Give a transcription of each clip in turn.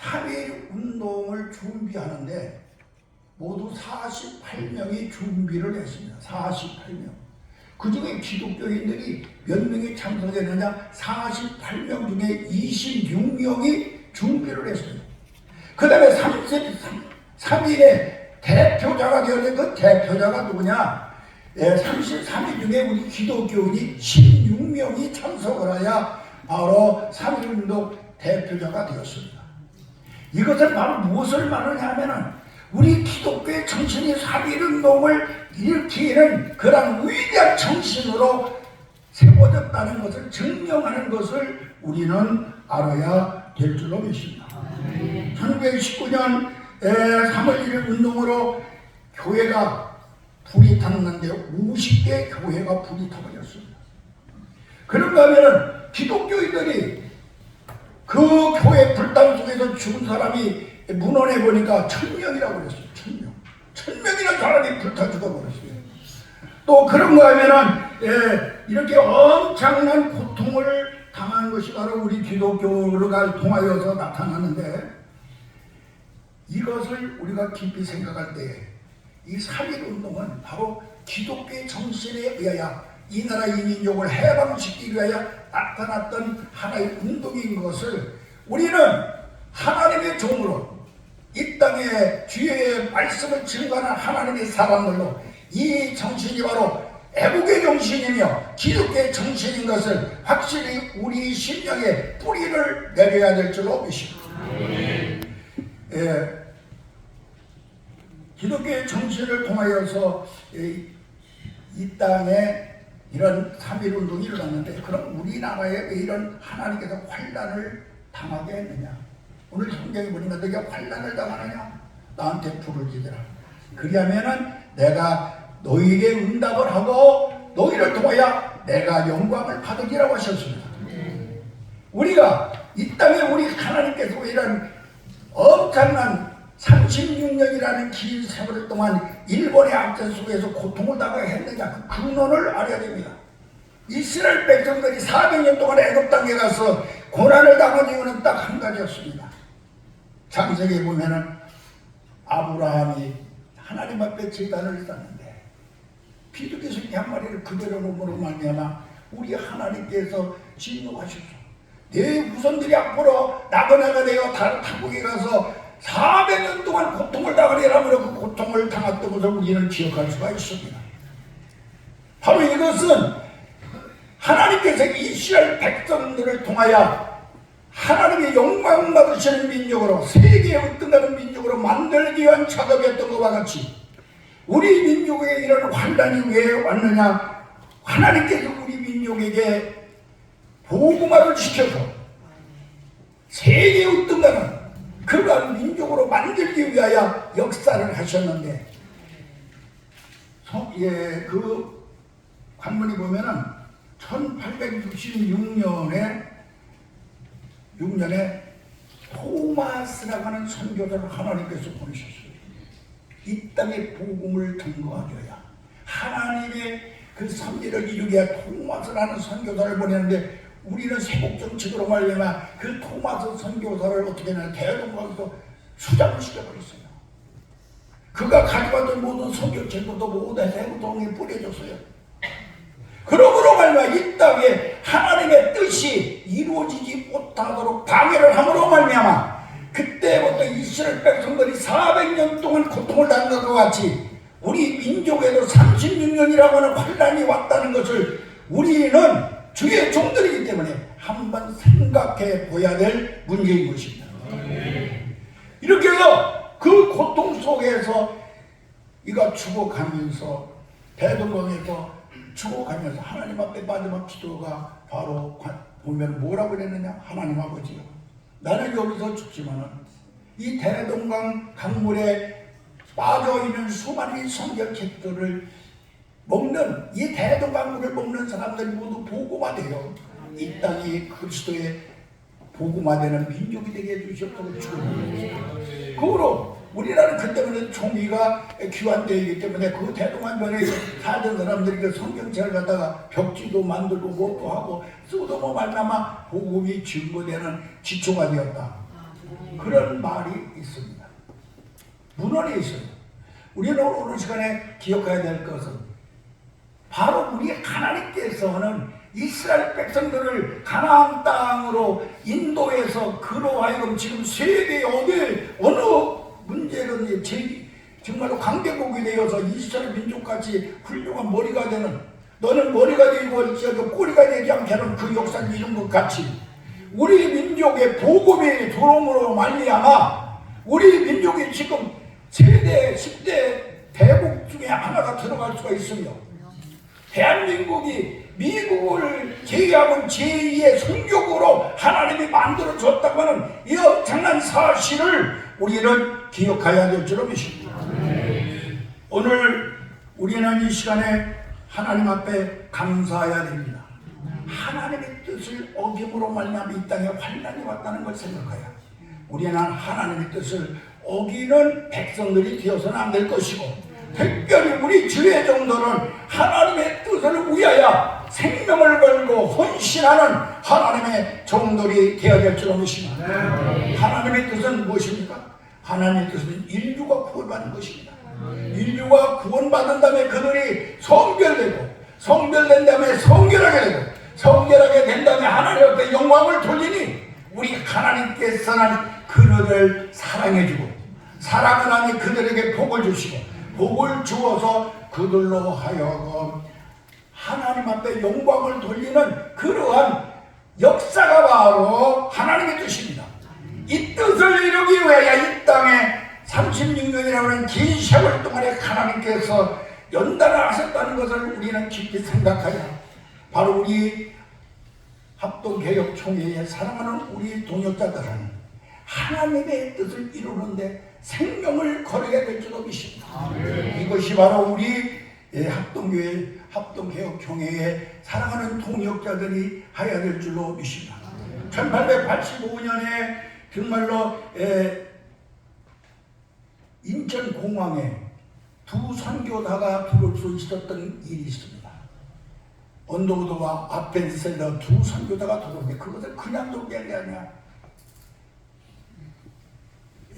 3.1 운동을 준비하는데 모두 48명이 준비를 했습니다. 48명. 그 중에 기독교인들이 몇 명이 참석했느냐? 48명 중에 26명이 준비를 했어요. 그 다음에 33일에 대표자가 되었는데 그 대표자가 누구냐? 예, 33일 중에 우리 기독교인이 16명이 참석을 해야 바로 3.1운동 대표자가 되었습니다. 이것은 바로 무엇을 말하냐 하면은 우리 기독교의 정신이 3.1운동을 일으키는 그런 위대한 정신으로 세워졌다는 것을 증명하는 것을 우리는 알아야 될 줄로 믿습니다. 1919년 3월 1일 운동으로 교회가 불이 탔는데 50개 교회가 불이 타버렸습니다. 그런가 하면은 기독교인들이 그 교회 불당 속에서 죽은 사람이 문헌에 보니까 천명이라고 그랬어요. 천명. 천명이나 사람이 불타 죽어버렸어요. 또 그런가 하면은 예, 이렇게 엄청난 고통을 당한 것이 바로 우리 기독교가 통하여서 나타나는데 이것을 우리가 깊이 생각할 때 이 3.1 운동은 바로 기독교의 정신에 의하여 이 나라 이 민족을 해방시키기 위하여 나타났던 하나의 운동인 것을 우리는 하나님의 종으로 이 땅에 주의 말씀을 증거하는 하나님의 사람들로 이 정신이 바로 애국의 정신이며 기독교의 정신인 것을 확실히 우리 심령에 뿌리를 내려야 될 줄로 믿습니다. 예, 기독교의 정신을 통하여서 이, 이 땅에 이런 3.1 운동이 일어났는데 그럼 우리나라에 왜 이런 하나님께서 환란을 당하게 했느냐? 오늘 성경에 보니까 너희가 환란을 당하느냐? 나한테 불을 지더라. 그리하면은 내가 너희에게 응답을 하고 너희를 통하여 내가 영광을 받으리라고 하셨습니다. 우리가 이 땅에 우리 하나님께서 이런 엄청난 36년이라는 긴 세월 동안 일본의 압제 속에서 고통을 당하게 했느냐 그 근원을 알아야 됩니다. 이스라엘 백성들이 400년 동안 애굽 땅에 가서 고난을 당한 이유는 딱 한 가지였습니다. 창세기에 보면은 아브라함이 하나님 앞에 제단을 쌓는데 비둘기 새끼 한 마리를 그대로 놓음으로 말미암아 우리 하나님께서 진노하셨소. 내 후손들이 앞으로 나그네가 되어 다른 타국에 가서 400년 동안 고통을 당하리라면 그 고통을 당했던 것을 우리는 기억할 수가 있습니다. 바로 이것은 하나님께서 이스라엘 백성들을 통하여 하나님의 영광 받으시는 민족으로 세계에 으뜸하는 민족으로 만들기 위한 작업이었던 것과 같이 우리 민족에게 이런 환란이 왜 왔느냐 하나님께서 우리 민족에게 보고마를 시켜서 세계에 으뜸하는 그러한 민족으로 만들기 위하여 역사를 하셨는데 성- 예, 그 관문이 보면은 1866년에 6년에 토마스라고 하는 선교사를 하나님께서 보내셨어요. 이 땅에 복음을 증거하여야 하나님의 그 선비를 이루기 위해 토마스라는 선교사를 보내는데 우리는 세국 정책으로 말려면 그 토마스 선교사를 어떻게 하냐 대동강에서 수장을 시켜버렸어요. 그가 가져왔던 모든 선교 제도도 모두 세국동에 뿌려졌어요. 그러므로 말미암아 이 땅에 하나님의 뜻이 이루어지지 못하도록 방해를 함으로 말미암아 그때부터 이스라엘 백성들이 400년 동안 고통을 당한 것과 같이 우리 민족에도 36년이라고 하는 환란이 왔다는 것을 우리는 주의 종들이기 때문에 한번 생각해 보아야 될 문제인 것입니다. 이렇게 해서 그 고통 속에서 이가 죽어가면서 대동강에서 죽어가면서 하나님 앞에 마지막 기도가 바로 관- 보면 뭐라고 그랬느냐 하나님 아버지요 나는 여기서 죽지만은 이 대동강 강물에 빠져있는 수많은 성경책들을 먹는 이 대동강물을 먹는 사람들이 모두 복음화되어 이 땅이 그리스도의 복음화되는 민족이 되게 해주셨다고 축원합니다. 그러므로 우리나라는 그 때문에 총기가 귀환되어 있기 때문에 그 대동안변에 살던 사람들이 그 성경책을 갖다가 벽지도 만들고 뭐도 하고 쓰도 뭐 말나마 복음이 증거되는 지초가 되었다. 그런 문헌에 있어요. 우리는 오늘 시간에 기억해야 될 것은 바로 우리 하나님께서는 이스라엘 백성들을 가나안 땅으로 인도해서 그로 하여금 지금 세계 어디 어느 문제든 제 정말로 강대국이 되어서 이스라엘 민족같이 훌륭한 머리가 되는 너는 머리가 되고 저도 꼬리가 되지 않게는 그 역사를 이룬 것 같이 우리 민족의 복음이 들어옴으로 말미암아 우리 민족이 지금 세대 10대 대국 중에 하나가 들어갈 수가 있으며 대한민국이 미국을 제외하고 제2의 성격으로 하나님이 만들어 줬다고 하는 이 엄청난 사실을 우리는 기억해야 될 줄로 믿습니다. 오늘 우리는 이 시간에 하나님 앞에 감사해야 됩니다. 하나님의 뜻을 어김으로 말미암아 이 땅에 환난이 왔다는 걸 생각해야 우리는 하나님의 뜻을 어기는 백성들이 되어서는 안 될 것이고 특별히 우리 주의 정도는 하나님의 뜻을 위하여 생명을 걸고 헌신하는 하나님의 종들이 되어야 될 줄로 믿습니다. 하나님의 뜻은 무엇입니까? 하나님의 뜻은 인류가 구원받는 것입니다. 인류가 구원받은 다음에 그들이 성별되고 성별된 다음에 성결하게 되고 성결하게 된 다음에 하나님 앞에 영광을 돌리니 우리 하나님께서는 그들을 사랑해주고 사랑을 하니 그들에게 복을 주시고 복을 주어서 그들로 하여금 하나님 앞에 영광을 돌리는 그러한 역사가 바로 하나님의 뜻입니다. 이 뜻을 이루기 위하여 이 땅에 36년이라고 하는 긴 세월 동안에 하나님께서 연단을 하셨다는 것을 우리는 깊이 생각하여 바로 우리 합동개혁총회에 사랑하는 우리 동역자들은 하나님의 뜻을 이루는데 생명을 걸어야 될 줄로 믿습니다. 이것이 바로 우리 예, 합동교회, 합동개혁총회에 사랑하는 동역자들이 해야 될 줄로 믿습니다. 1885년에 정말로 예, 인천공항에 두 선교사가 들어올 수 있었던 일이 있습니다. 언더우드와 아펜셀러 두 선교사가 들어오는데 그것을 그냥 들어오게 게 아니야.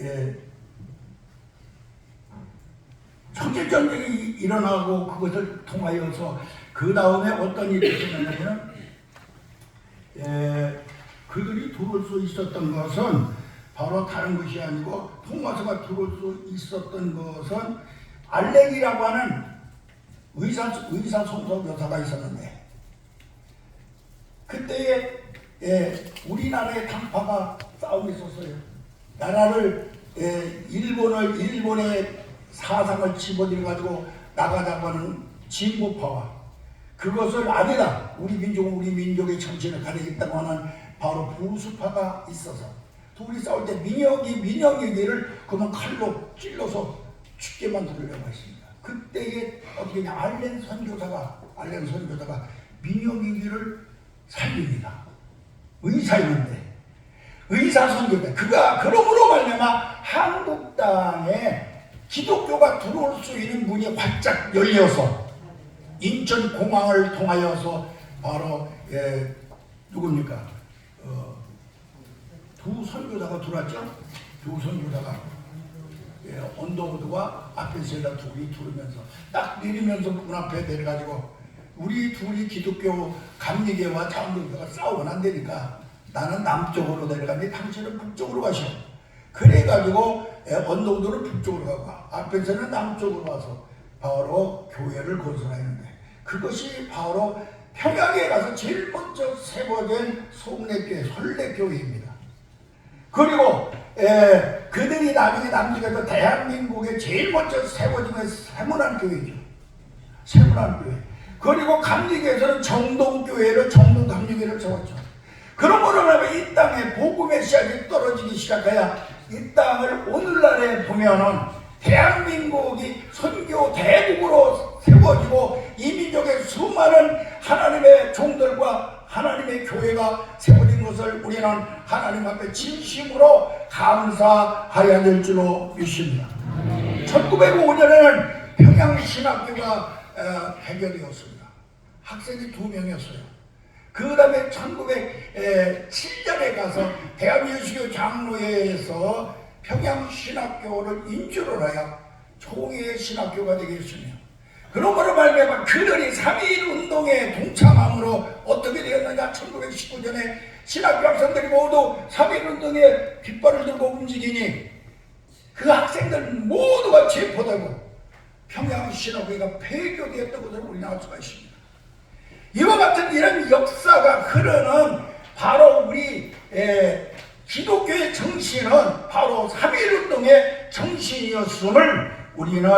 예, 청일전쟁이 일어나고 그것을 통하여서 그 다음에 어떤 일이 있었냐면 예, 그들이 들어올 수 있었던 것은 바로 다른 것이 아니고 통마서가 들어올 수 있었던 것은 알렉이라고 하는 의사 의사 손석 여사가 있었는데 그때에 예, 우리나라의 당파가 싸움이 있었어요. 나라를 예, 일본을 일본의 사상을 집어들여 가지고 나가자고 하는 진보파와 그것을 아니다. 우리 민족은 우리 민족의 정신을 가리겠다고 하는 바로 보수파가 있어서 둘이 싸울 때 민혁이 민혁에게를 그만 칼로 찔러서 죽게 만들려고 했습니다. 그때에 어떻게 냐 알렌 선교사가 알렌 선교사가 민혁에게를 살립니다. 의사였는데 의사 선교사 그가 그러므로 말미암아 한국 땅에 기독교가 들어올 수 있는 문이 활짝 열려서 인천 공항을 통하여서 바로 예, 누굽니까 어, 두 선교사가 들어왔죠. 두 선교사가 예, 언더우드와 아펜셀라 둘이 들으면서 딱 내리면서 문 앞에 내려가지고 우리 둘이 기독교 감리교와 자원교가 싸우면 안 되니까 나는 남쪽으로 내려가니 당신은 북쪽으로 가셔. 그래가지고 예, 언더우드는 북쪽으로 가고 아펜셀은 남쪽으로 와서 바로 교회를 건설하는데 그것이 바로 평양에 가서 제일 먼저 세워진 송내교회 설례교회입니다. 그리고 에, 그들이 나중에 남쪽에서 대한민국에 제일 먼저 세워진 게 세문안 교회죠. 세문안 교회. 그리고 감리교에서는 정동교회를 정동감리교회를 세웠죠. 그러므로 말하면 이 땅에 복음의 씨앗이 떨어지기 시작해야 이 땅을 오늘날에 보면은 대한민국이 선교 대국으로 세워지고 이 민족의 수많은 하나님의 종들과 하나님의 교회가 세워진 것을 우리는 하나님 앞에 진심으로 감사하여야 될 줄로 믿습니다. 1905년에는 평양신학교가 해결되었습니다. 학생이 두 명이었어요. 그 다음에 1907년에 가서 대한민국교 장로회에서 평양 신학교를 인주를 하여 총회의 신학교가 되겠으며 그러므로 말미암아 그들이 3.1 운동에 동참함으로 어떻게 되었느냐 1919년에 신학교 학생들이 모두 3.1 운동에 깃발을 들고 움직이니 그 학생들 모두가 체포되고 평양 신학교가 폐교되었던 것을 우리는 알 수가 있습니다. 이와 같은 이런 역사가 흐르는 바로 우리 에, 기독교의 정신은 바로 3.1운동의 정신이었음을 우리는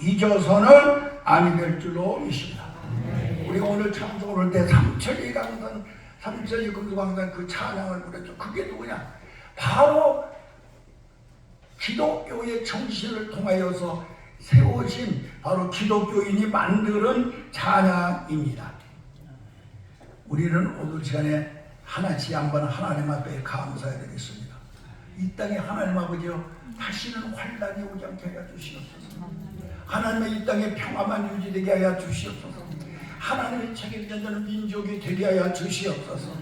잊어서는 아니 될 줄로 믿습니다. 우리가 오늘 참석을 할때 삼천리 강단, 삼천리 금수강단 그 찬양을 부르죠. 그게 누구냐? 바로 기독교의 정신을 통하여서 세워진 바로 기독교인이 만드는 찬양입니다. 우리는 오늘 시간에 하나씩 한번 하나님 앞에 감사해야 되겠습니다. 이 땅에 하나님 아버지요 다시는 환란이 오지 않게 하여 주시옵소서. 하나님의 이 땅에 평화만 유지되게 하여 주시옵소서. 하나님의 책임져주는 민족이 되게 하여 주시옵소서.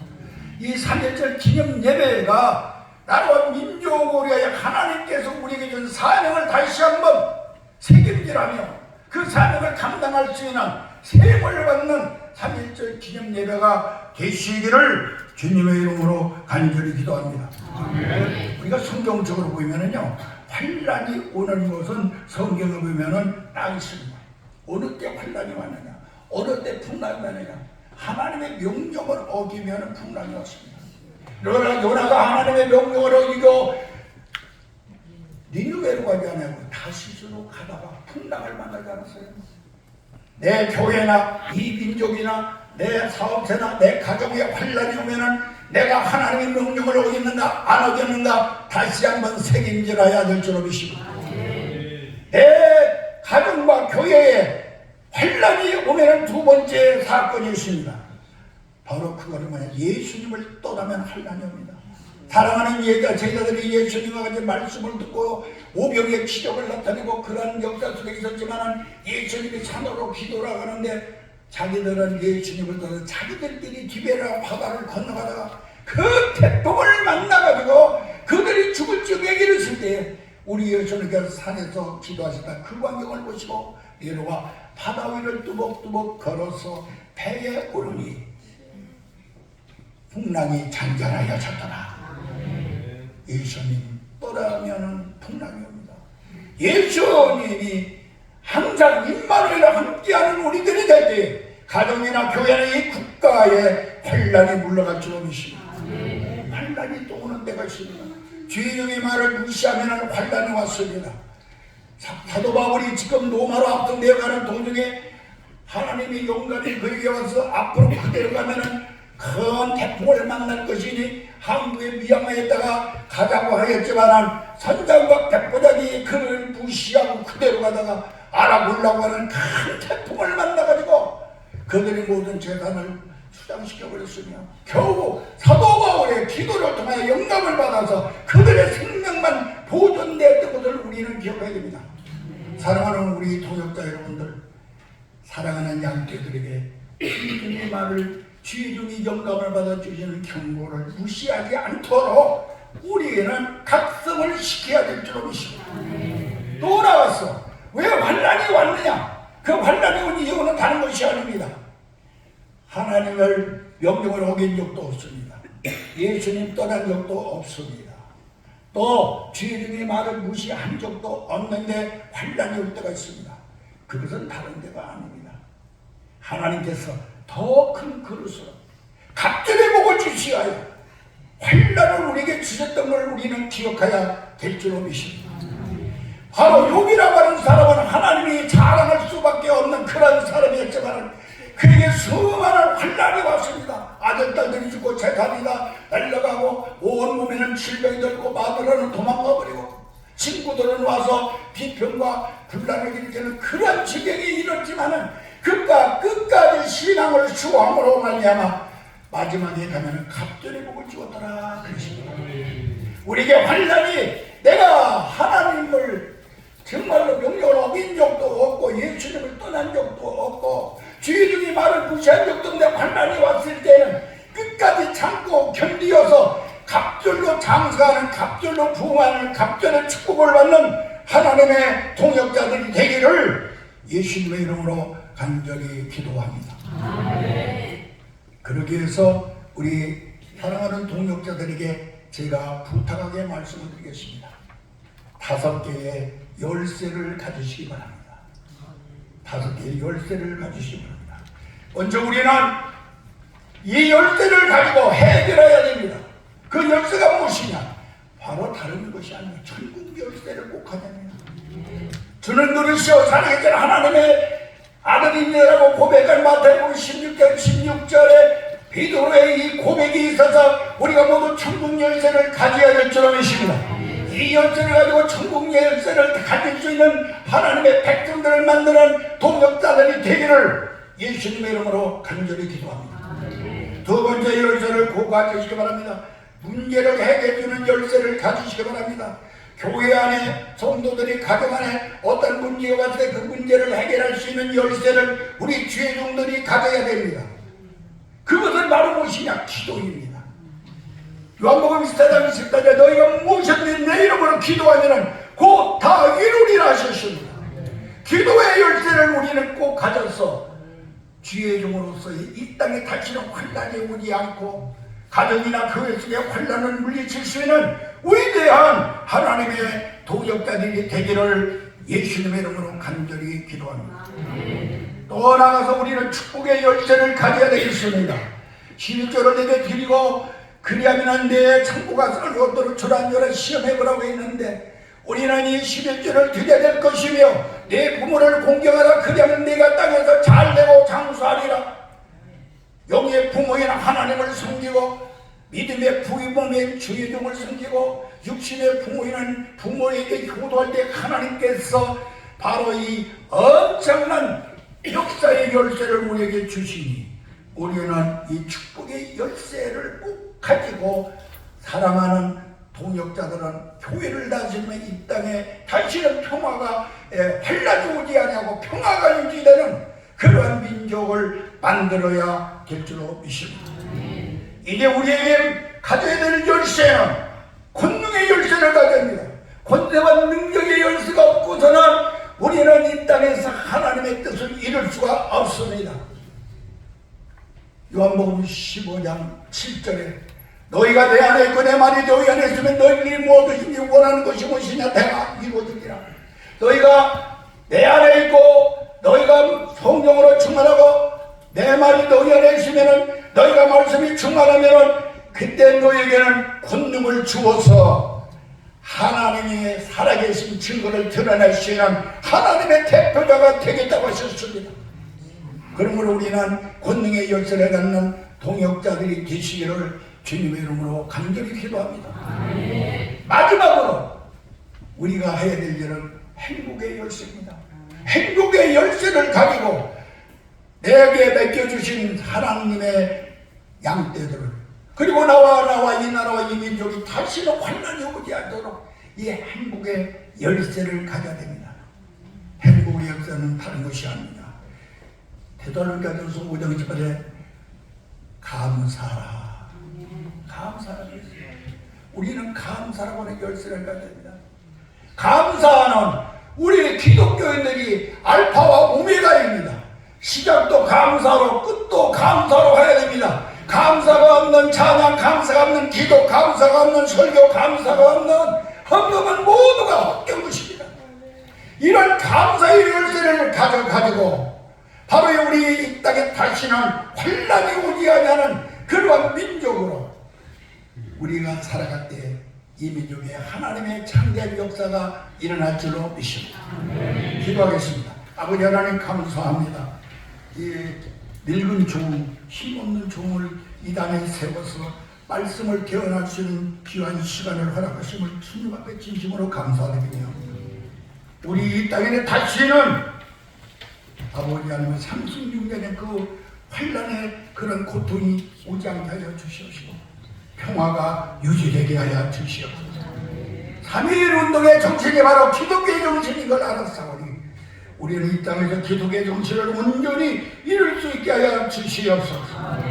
이 3일절 기념 예배가 나라와 민족을 위하여 하나님께서 우리에게 준 사명을 다시 한번 책임지라며 그 사명을 감당할 수 있는 세임을 받는 3일절 기념 예배가 되시기를 주님의 이름으로 간절히 기도합니다. 우리가 성경적으로 보면은요, 환란이 오는 것은 성경을 보면은 딱 있습니다. 어느 때 환란이 왔느냐, 어느 때 풍랑이 왔느냐, 하나님의 명령을 어기면 풍랑이 왔습니다. 그러나 요나가 하나님의 명령을 어기고 니누웨로 가지 않고 다시스로 가다가 풍랑을 만나지 않았어요. 내 교회나 이 민족이나 내 사업체나 내 가정에 환란이 오면은 내가 하나님의 명령을 어겼는가 안 어겼는가 다시 한번 책임질어야 될 줄로 믿습니다. 내 가정과 교회에 환란이 오면은 두 번째 사건이 있습니다. 바로 그거는 뭐냐 예수님을 떠나면 환란이 옵니다. 사랑하는 예자 제자들이 예수님과 같이 말씀을 듣고 오병의 기적을 나타내고 그런 역사 속에 있었지만 예수님이 산으로 기도를 하는데 자기들은 예수님을 떠나 자기들끼리 기베라 바다를 건너가다가 그 태풍을 만나가지고 그들이 죽을 적에 이르실 때 우리 예수님께서 산에서 기도하시다 그 광경을 보시고 내려와 바다 위를 뚜벅뚜벅 걸어서 배에 오르니 풍랑이 잔잔하여 졌더라. 예수님 떠나면은 풍랑이 옵니다. 예수님이 항상 임마누엘과 함께하는 우리들이 될 때 가정이나 교회나 이 국가에 환란이 물러갈 줄 믿습니다. 환란이 또 오는 때가 있습니다. 주인의 말을 무시하면 환란이 왔습니다. 사- 사도 바울이 지금 로마로 앞서 내려가는 도중에 하나님이 용감히 그에게 와서 앞으로 그대로 가면은 큰 태풍을 만날 것이니 한국에 미양하였다가 가자고 하였지만 선장과 백보자기 그를 무시하고 그대로 가다가 알아보려고 하는 큰 태풍을 만나가지고 그들이 모든 재산을 수장시켜 버렸으며 겨우 사도 바울의 기도를 통하여 영감을 받아서 그들의 생명만 보존되었던 것을 우리는 기억해야 됩니다. 사랑하는 우리 동역자 여러분들 사랑하는 양떼들에게 주님의 말을 주의 영감을 받아 주시는 경고를 무시하지 않도록 우리에는 각성을 시켜야 될 줄로 믿습니다. 또 나왔어. 왜 환란이 왔느냐? 그 환란이 온 이유는 다른 것이 아닙니다. 하나님을 명령을 어긴 적도 없습니다. 예수님 떠난 적도 없습니다. 또 주님의 말을 무시한 적도 없는데 환란이 올 때가 있습니다. 그것은 다른 데가 아닙니다. 하나님께서 더 큰 그릇으로 갑절의 복을 주시하여 환란을 우리에게 주셨던 걸 우리는 기억해야 될 줄로 믿습니다. 바로 욥이라고 하는 사람은 하나님이 자랑할 수밖에 없는 그런 사람이었지만 그에게 수많은 환란이 왔습니다. 아들, 딸들이 죽고 재산이 다 날려가고 온몸에는 질병이 들고 마누라는 도망가 버리고 친구들은 와서 비평과 분란을 일으키는 그런 지경이 이렇지만은 그가 끝까지 신앙을 수함으로 말미암아 마지막에 가면은 갑절의 복을 주었더라 그러십니다. 우리에게 환란이 내가 하나님을 기도합니다. 그러기 위해서 우리 사랑하는 동역자들에게 제가 부탁하게 말씀을 드리겠습니다. 다섯 개의 열쇠를 가지시기 바랍니다. 다섯 개의 열쇠를 가지시기 바랍니다. 먼저 우리는 이 열쇠를 가지고 해결해야 됩니다. 그 열쇠가 무엇이냐? 바로 다른 것이 아니라 천국 열쇠를 꼭 가야 됩니다. 주는 누리시오 살아계신 하나님의 아들입니다라고 고백한 마태복음 16장 16절에 베드로의 이 고백이 있어서 우리가 모두 천국 열쇠를 가져야 될 줄로 믿습니다. 이 열쇠를 가지고 천국 열쇠를 가질 수 있는 하나님의 백성들을 만드는 동역자들이 되기를 예수님의 이름으로 간절히 기도합니다. 두 번째 열쇠를 꼭 가지시기 바랍니다. 문제를 해결해주는 열쇠를 가지시기 바랍니다. 교회 안에 성도들이 가정 안에 어떤 문제가 왔을 때 그 문제를 해결할 수 있는 열쇠를 우리 주의종들이 가져야 됩니다. 그것은 바로 무엇이냐? 기도입니다. 요한복음 14장 10절에 너희가 무엇이든 내 이름으로 기도하면 곧다 이루리라 하셨습니다. 기도의 열쇠를 우리는 꼭 가져서 주의 종으로서 이 땅에 다시는 환란이 오지 않고 가정이나 교회 속에 환란을 물리칠 수 있는 위대한 하나님의 동역자들이 되기를 예수님의 이름으로 간절히 기도합니다. 또 나가서 우리는 축복의 열쇠를 가져야 되겠습니다. 11조를 내게 드리고 그리하면 내 창고가 썰고도록 주란주라 시험해 보라고 했는데 우리는 이 11조를 드려야 될 것이며 내 부모를 공경하라 그리하면 내가 땅에서 잘되고 장수하리라 영의 부모인 하나님을 섬기고 믿음의 부모인 주의 종을 섬기고 육신의 부모인 부모에게 효도할 때 하나님께서 바로 이 엄청난 역사의 열쇠를 우리에게 주시니 우리는 이 축복의 열쇠를 꼭 가지고 사랑하는 동역자들은 교회를 다스리면 이 땅에 다시는 평화가 에, 환란이 오지 아니하고 평화가 유지되는 그러한 민족을 만들어야 될 줄로 믿습니다. 이제 우리에게 가져야 될 열쇠는 권능의 열쇠를 가져야 합니다. 권세와 능력의 열쇠가 없고서는 우리는 이 땅에서 하나님의 뜻을 이룰 수가 없습니다. 요한복음 15장 7절에 너희가 내 안에 있고 내 말이 너희 안에 있으면 너희들이 무엇이든지 원하는 것이 무엇이냐 내가 이루어주리라 너희가 내 안에 있고 너희가 성령으로 충만하고 내 말이 너희 안에 있으면 너희가 말씀이 충만하면 그때 너희에게는 권능을 주어서 하나님의 살아계신 증거를 드러낼 수 있는 하나님의 대표자가 되겠다고 하셨습니다. 그러므로 우리는 권능의 열쇠를 갖는 동역자들이 되시기를 주님의 이름으로 간절히 기도합니다. 마지막으로 우리가 해야 될 일은 행복의 열쇠입니다. 행복의 열쇠를 가지고 내게 맡겨주신 하나님의 양떼들을 그리고 나와 나와 이 나라와 이 민족이 다시는 환란이 오지 않도록 이 행복의 열쇠를 가져야 됩니다. 행복의 열쇠는 다른 것이 아닙니다. 대도론가전서 5장 10절에 감사라 감사라. 우리는 감사라고 하는 열쇠를 가져야 됩니다. 감사는 우리 기독교인들이 알파와 오메가입니다. 시작도 감사로 끝도 감사로 해야 됩니다. 감사가 없는 찬양, 감사가 없는 기도, 감사가 없는 설교, 감사가 없는 헌금은 모두가 헛된 것입니다. 이런 감사의 열쇠를 가져가지고 바로 우리 이 땅에 다시는 환란이 오지 아니하는 그러한 민족으로 우리가 살아갈 때 이 민족에 하나님의 창대한 역사가 일어날 줄로 믿습니다. 기도하겠습니다. 아버지 하나님 감사합니다. 이 늙은 종, 힘없는 종을 이 단에 세워서 말씀을 개헌할 수 있는 귀한 시간을 허락하심을 주님 앞에 진심으로 감사드리며 우리 이 땅에는 다시는 아버지 하나님 36년의 그 환란의 그런 고통이 오지 않게 하여 주시옵시고 평화가 유지되게 하여 주시옵소서. 3.1 운동의 정신이 바로 기독교의 정신인 걸 알았사오니 우리는 이 땅에서 기독의 정신을 온전히 이룰 수 있게 하여 주시옵소서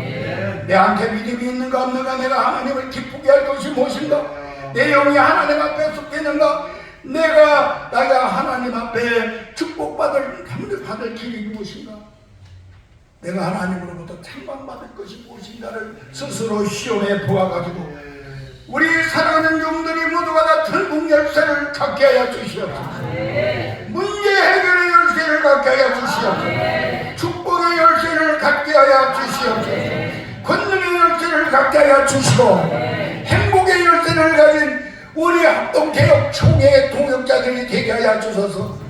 내한테 믿음이 있는가 없는가 내가 하나님을 기쁘게 할 것이 무엇인가 내 영이 하나님 앞에 속되는가? 내가 나가 하나님 앞에 축복받을 받을 길이 무엇인가? 내가 하나님으로부터 찬방받을 것이 무엇인가를 스스로 시험해 보아가지고 우리 사랑하는 종들이 모두가 다 천국 열쇠를 갖게 하여 주시옵소서 문제 열쇠를 갖게 하여 주시옵소서. 축복의 열쇠를 갖게 하여 주시옵소서. 권능의 열쇠를 갖게 하여 주시고 행복의 열쇠를 가진 우리 합동개혁 총회의 동역자들이 되게 하여 주소서